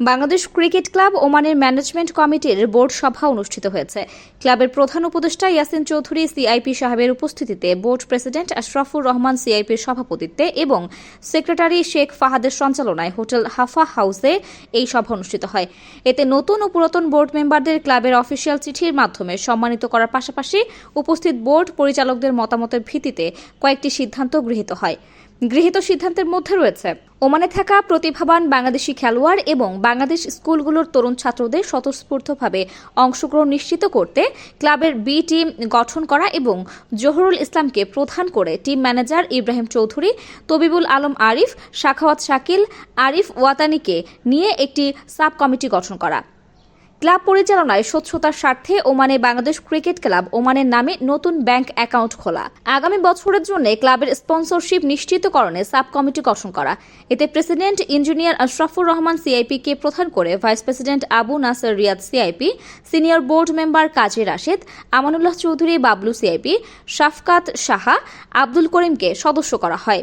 Bangladesh cricket club ওমানের management কমিটির board সভা অনুষ্ঠিত হয়েছে। ক্লাবের প্রধান উপদেষ্টা ইয়াসিন চৌধুরী সিআইপি সাহেবের উপস্থিতিতে বোর্ড প্রেসিডেন্ট আশরাফুর রহমান সিআইপির সভাপতিত্বে এবং সেক্রেটারি শেখ ফাহাদের সঞ্চালনায় হোটেল হাফা হাউসে এই সভা অনুষ্ঠিত হয়। এতে নতুন ও পুরাতন বোর্ড মেম্বারদের ক্লাবের অফিসিয়াল চিঠির মাধ্যমে সম্মানিত করার পাশাপাশি উপস্থিত বোর্ড পরিচালকদের মতামতের ভিত্তিতে কয়েকটি সিদ্ধান্ত গৃহীত হয়। গৃহীত সিদ্ধান্তের মধ্যে রয়েছে। ওমানে থাকা প্রতিভাবান বাংলাদেশি খেলোয়াড় এবং বাংলাদেশ স্কুলগুলোর তরুণ ছাত্রদের স্বতঃস্ফূর্তভাবে অংশগ্রহণ নিশ্চিত করতে ক্লাবের বি টিম গঠন করা এবং জহুরুল ইসলামকে প্রধান করে টিম ম্যানেজার ইব্রাহিম চৌধুরী, তবিবুল আলম আরিফ, শাখাওয়াত শাকিল, আরিফ ওয়াতানিকে নিয়ে একটি সাব কমিটি গঠন করা। ক্লাব পরিচালনায় স্বচ্ছতার স্বার্থে ওমানে বাংলাদেশ ক্রিকেট ক্লাব ওমানের নামে নতুন ব্যাংক অ্যাকাউন্ট খোলা। আগামী বছরের জন্য ক্লাবের স্পন্সরশিপ নিশ্চিতকরণে সাব কমিটি গঠন করা। এতে president, engineer Ashrafur Rahman CIP কে প্রধান করে vice president Abu Naser Riyad CIP, senior board member Kazi Rashed, Amanullah Chowdhury Bablu CIP, Shafkat Saha, Abdul করিমকে সদস্য করা হয়।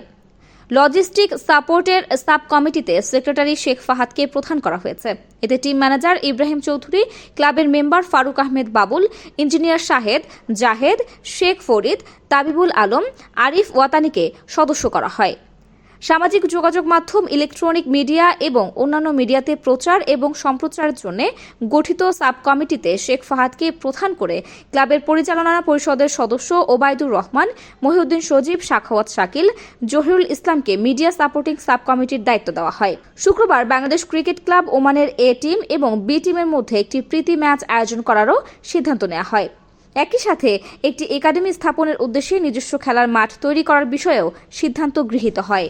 লজিস্টিক সাপোর্টের সাব কমিটিতে সেক্রেটারি শেখ ফাহাদকে প্রধান করা হয়েছে। এতে টিম ম্যানেজার ইব্রাহিম চৌধুরী, ক্লাবের মেম্বার ফারুক আহমেদ বাবুল, ইঞ্জিনিয়ার শাহেদ জাহেদ, শেখ ফরিদ, তাবিবুল আলম, আরিফ ওয়াতানিকে সদস্য করা হয়। সামাজিক যোগাযোগ মাধ্যম ইলেকট্রনিক মিডিয়া এবং অন্যান্য মিডিয়াতে প্রচার এবং সম্প্রচারের জন্য গঠিত সাব কমিটিতে শেখ ফাহাদকে প্রধান করে ক্লাবের পরিচালনা পরিষদের সদস্য ওবায়দুর রহমান, মহিউদ্দিন সজীব, শাখাওয়াত শাকিল, জহিরুল ইসলামকে মিডিয়া সাপোর্টিং সাব কমিটির দায়িত্ব দেওয়া হয়। শুক্রবার বাংলাদেশ ক্রিকেট ক্লাব ওমানের এ টিম এবং বি টিমের মধ্যে একটি প্রীতি ম্যাচ আয়োজন করারও সিদ্ধান্ত নেওয়া হয়। একই সাথে একটি একাডেমি স্থাপনের উদ্দেশ্যে নিজস্ব খেলার মাঠ তৈরি করার বিষয়েও সিদ্ধান্ত গৃহীত হয়।